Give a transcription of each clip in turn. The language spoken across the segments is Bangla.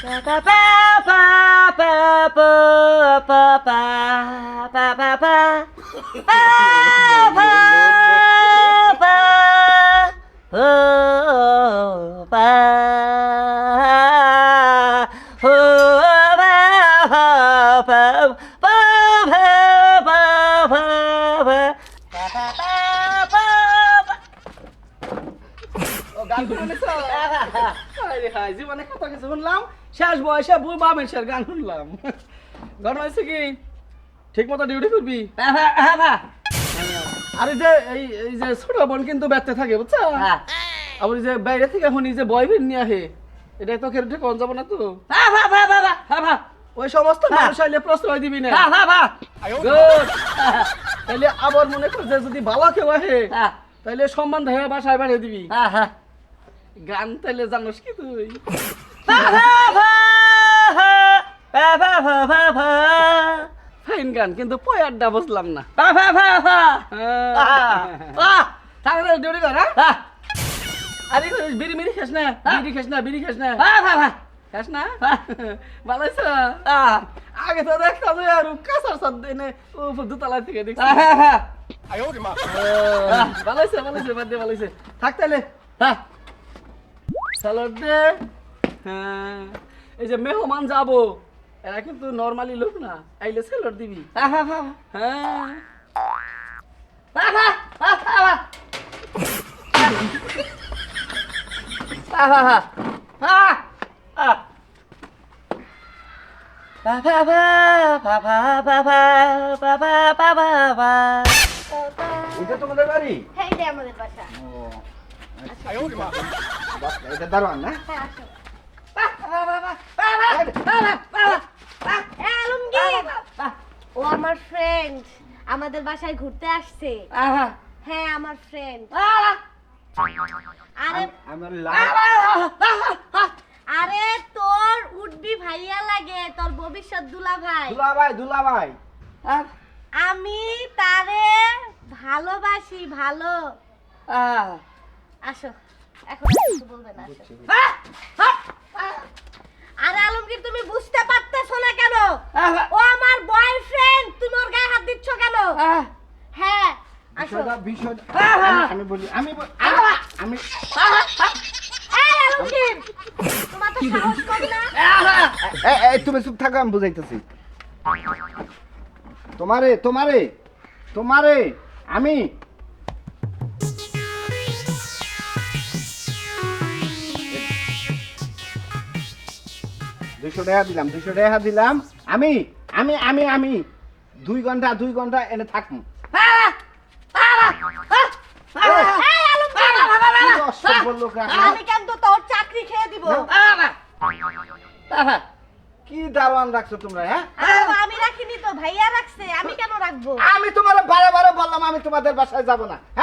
জীবনে কত কিছু শুনলাম। শেষ বয়সে বুই বা মানুষের গান শুনলাম। ঘটনা হয়েছে কি? ঠিক মতো ডিউটি করবি আর এই যে এই এই যে ছোট বোন কিন্তু ব্যস্ত থাকে বুঝছ? আবার এই যে বাইরে থেকে এখন এই যে বয়ফ্রেন্ড নিয়ে আসে এটা তো খেলতে কোন যাব না তো? ওই সমস্ত মানুষ আইলে প্রশ্রয় দিবি না. তাইলে আবার মনে কর যে যদি ভালো কেউ আসে তাইলে সম্মান ধরে বাসায় বাড়িয়ে দিবি। গান তাইলে জানোস কি তুই? ফাইন গান কিন্তু পয়ারটা বুঝলাম না থাকলে ডিউটি কর হ্যাঁ আরে বিড়ি মিড়ি খাস না বিড়ি খাস না বিড়ি খাস না খাস না ভালো আগে তো দেখতাম আর কাঁচার এনে উপর দুতলা থেকে দেখছি ভালো ভালো বাদ দিয়ে ভালো থাক তাহলে স্যালাড দে হ্যাঁ এই যে মেহমান যাব এরা কিন্তু নর্মালি লোক না আইলে স্যালাড দিবি হ্যাঁ এটা তোমাদের বাড়ি হ্যাঁ আমাদের বাসা এটা না হ্যাঁ আলমগীর ও আমার ফ্রেন্ড আমাদের বাসায় ঘুরতে আসছে। হ্যাঁ আমার ফ্রেন্ড আরে আরে তোর উঠবি ভাইয়া লাগে তোর ভবিষ্যৎ দুলা ভাই দুলা ভাই দুলা ভাই আমি তারে ভালোবাসি ভালো। আসো এখন আসো। আলমগীর তুমি বুঝতে পারতেছো না কেন? ও আমার বয়ফ্রেন্ড তুমি ওর গায়ে হাত দিচ্ছ কেন? হ্যাঁ আসো। আমি- আমি বলি আমি আমি- আমি এই আলমগীর তোমার তো সাহস কম না? এ, এ, তুমি চুপ থাকো আমি বুঝাইতেছি। তোমারে তোমারে তোমারে আমি দুইশো টাকা দিলাম দুইশো টাকা দিলাম। আমি আমি আমি আমি। দুই ঘণ্টা দুই ঘণ্টা এনে থাকব। অসভ্য আমি কিন্তু তোর চাকরি খেয়ে দিব। কি দারোয়ান রাখছো তোমরা হ্যাঁ? আমি রাখিনি তো ভাইয়া রাখছে আমি কেন রাখব? আমি তোমার বারে বারে বললাম আমি তোমাদের বাসায় যাব না হ্যাঁ?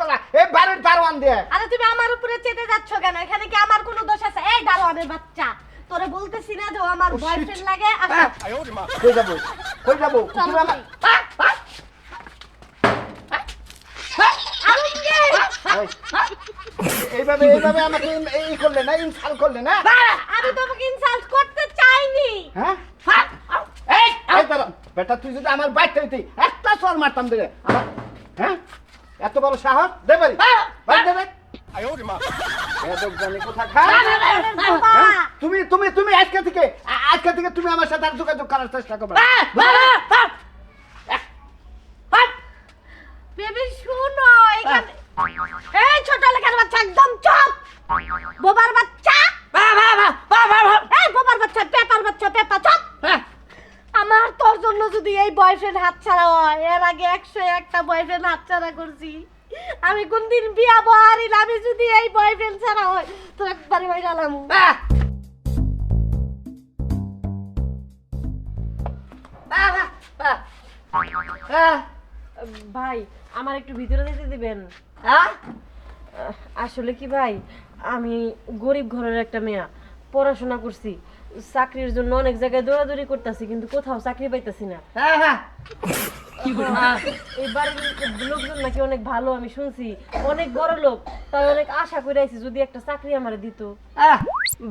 করলা এই বাড়ির দারোয়ান দিয়ে। আরে তুমি আমার উপরে চেতে যাচ্ছ কেন? এখানে কি আমার কোনো দোষ আছে? এই দারোয়ানের বাচ্চা। তোরে বলতেছি না যে আমার বয়ফ্রেন্ড লাগে হ্যাঁ। কই যাব? কই যাব? তুমি আমার এইভাবে এইভাবে আমাকে এই করলে না ইনসাল করলে না? আমি তোমাকে ইনসাল্ট করতে চাইনি। হ্যাঁ? এই বেটা তুই যদি আমার বাইক একটা সর মারতাম আমার হ্যাঁ? এত বড় সাহস? দে বাড়ি। বাড়ি দেবে বেয়াদব জানি কোথা খা হ্যাঁ? তুমি তুমি তুমি আজকে থেকে আজকে থেকে তুমি আমার সাথে আর যোগাযোগ করার চেষ্টা করবে বয়ফ্রেন্ড হাতছাড়া হয়। এর আগে একশো একটা বয়ফ্রেন্ড হাতছাড়া করছি। আমি কোনদিন বিয়া বহারি আমি যদি এই বয়ফ্রেন্ড ছাড়া হয় তো একবারে বাইরে আলাম ভাই আমার একটু ভিতরে যেতে দিবেন। আহ, আসলে কি ভাই আমি গরিব ঘরের একটা মেয়া পড়াশোনা করছি। চাকরির জন্য অনেক জায়গায় দৌড়াদৌড়ি করতেছি কিন্তু কোথাও চাকরি পাইতেছি না। হ্যাঁ হ্যাঁ। হ্যাঁ, এই বাড়ির লোকজন নাকি অনেক ভালো আমি শুনছি। অনেক বড় লোক তাই অনেক আশা করে আইছি যদি একটা চাকরি আমারে দিত।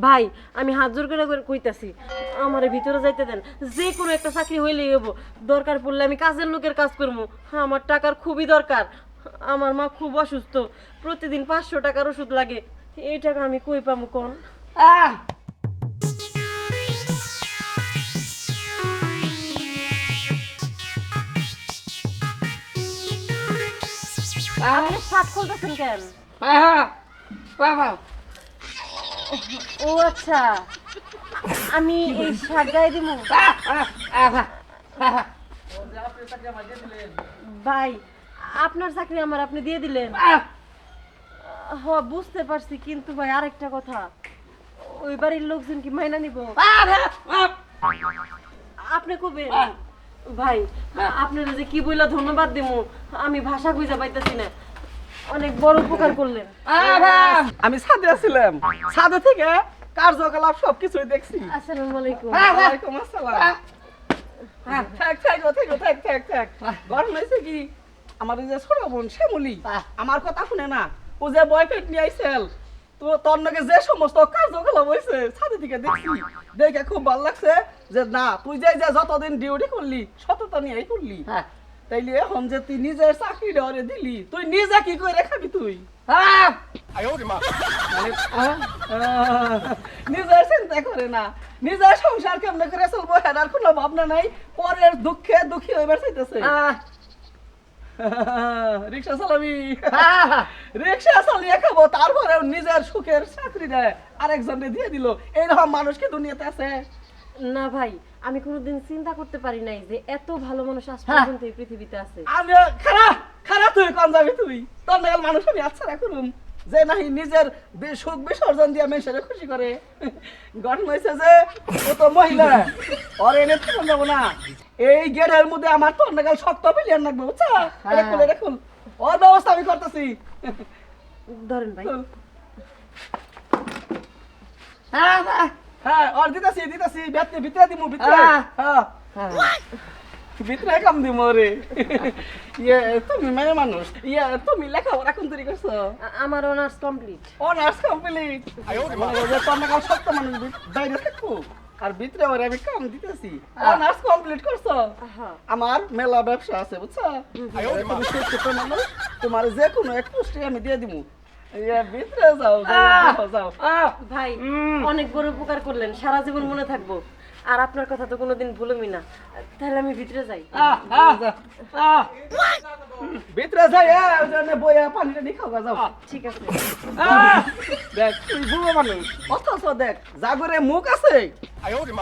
ভাই আমি হাত জোর করে করে কইতাছি আমারে ভিতরে যাইতে দেন। যে কোনো একটা চাকরি হইলেই দরকার পড়লে আমি কাজের লোকের কাজ করব আমার টাকার খুবই দরকার। আমার মা খুব অসুস্থ। প্রতিদিন পাঁচশো টাকার ওষুধ লাগে। এই টাকা আমি কই পাবো কোন? আহ। আপনি শার্ট খুলতেছেন কেন? বাহ, বাহ। ও আচ্ছা। আমি এই শার্ট গায়ে দিব। ভাই আপনার চাকরি আমার আপনি দিয়ে দিলেন। হ বুঝতে পারছি কিন্তু ভাই আরেকটা কথা। ওই বাড়ির লোকজন কি মাইনা নিব? আপনি কবে। ভাই আপনারা যে কি বইলা ধন্যবাদ দিমু আমি ভাষা খুঁজে পাইতেছি না। অনেক বড় উপকার করলেন। আহ, আমি ছাদে আছিলাম। ছাদে থেকে কার্যকলাপ সবকিছুই দেখছি। আসসালামু আলাইকুম। ওয়ালাইকুম আসসালাম। হ্যাঁ, গরম হয়েছে কি? আমার ওই যে ছোট বোন শ্যামলি আমার কথা শুনে না ও যে বয়ফ্রেন্ড নিয়ে আইসেল তো তোর নাকি যে সমস্ত কার্যকলাপ হয়েছে ছাদে থেকে দেখছি। দেখে খুব ভালো লাগছে যে না তুই যে যে যতদিন ডিউটি করলি সততা নিয়েই করলি। তাইলে এখন যে তুই নিজের চাকরি ডরে দিলি তুই নিজে কি করে খাবি তুই? হ্যাঁ। মানে, নিজের চিন্তা করে না। নিজের সংসার কেমনে করে চলবো হেনার কোনো ভাবনা নাই। পরের দুঃখে দুঃখী হইবার চাইতেছে। রিক্সা চালাবি। রিক্সা চালিয়ে খাব তারপরে নিজের সুখের চাকরি দেয় আরেকজনে দিয়ে দিল। এইরকম মানুষ কি দুনিয়াতে আছে? না ভাই আমি কোনোদিন চিন্তা করতে পারি নাই যে এত ভালো মানুষ আজ হ্যাঁ। পর্যন্ত এই পৃথিবীতে আছে। আমি খারাপ খারাপ তুই কম যাবি তুই। তোর নাগাল মানুষ আমি আচ্ছা রাখুন যে নাহি নিজের সুখ বিসর্জন দিয়ে মেয়েছের খুশি করে। গঠন হয়েছে যে ও তো মহিলা ওর এনে যাব না। এই গেটের মধ্যে আমার শক্ত পিলিয়ান লাগবে বুঝছা? এটা খুলে দেখুন। ওর ব্যবস্থা আমি করতেছি। ধরেন ভাই। হ্যাঁ হ্যাঁ, হ্যাঁ ওর দিতেছি দিতেছি ভিতরে দিমু ভিতরে। হ্যাঁ। ভিতরে কাম রে ইয়ে তুমি মেয়ে মানুষ। ইয়ে তুমি লেখাপড়া কোন তৈরি করছ? আমার অনার্স কমপ্লিট অনার্স কমপ্লিট তোমার সত্য মানুষ বাইরে থাকব। আর ভিতরে ওরা আমি কাম দিতেছি। অনার্স কমপ্লিট করছ? আমার মেলা ব্যবসা আছে বুঝছ? তুমি শিক্ষিত মানুষ তোমার যে কোনো এক পোস্টে আমি দিয়ে দিমু। ইয়ে, ভিতরে যাও যাও যাও ভাই অনেক বড় উপকার করলেন। সারা জীবন মনে থাকব। আর আপনার কথা তো কোনোদিন ভুলবই না। তাহলে আমি ভিতরে যাই। ভিতরে যাই বইয়া পানিটা নিয়ে খাওয়া যাও। ঠিক আছে। দেখ তুই বুড়ো মানুষ অথচ দেখ জাগরে মুখ আছে।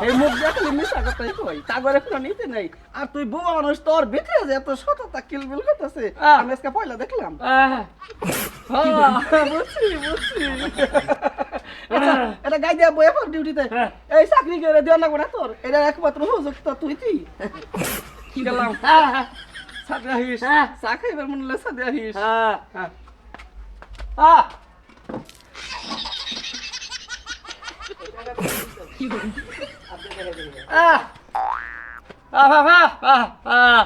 এই মুখ দেখলে মিশা কথাই কই জাগরে কোনো নিতে নেই। আর তুই বুড়ো মানুষ তোর ভিতরে যে এত সততা কিলবিল করতেছে আমি আজকে পয়লা দেখলাম। বুঝছি বুঝছি। এটা গাই দিয়া বইয়া পর ডিউটিতে এই চাকরি করে দেওয়া লাগবে না তোর? এটা একমাত্র সুযোগ তো তুই তুই গেলাম সাদা হিস চা খাইবার মনে হলে সাদা হিস হ্যাঁ। আহ আহ আহ আহ আহ আহ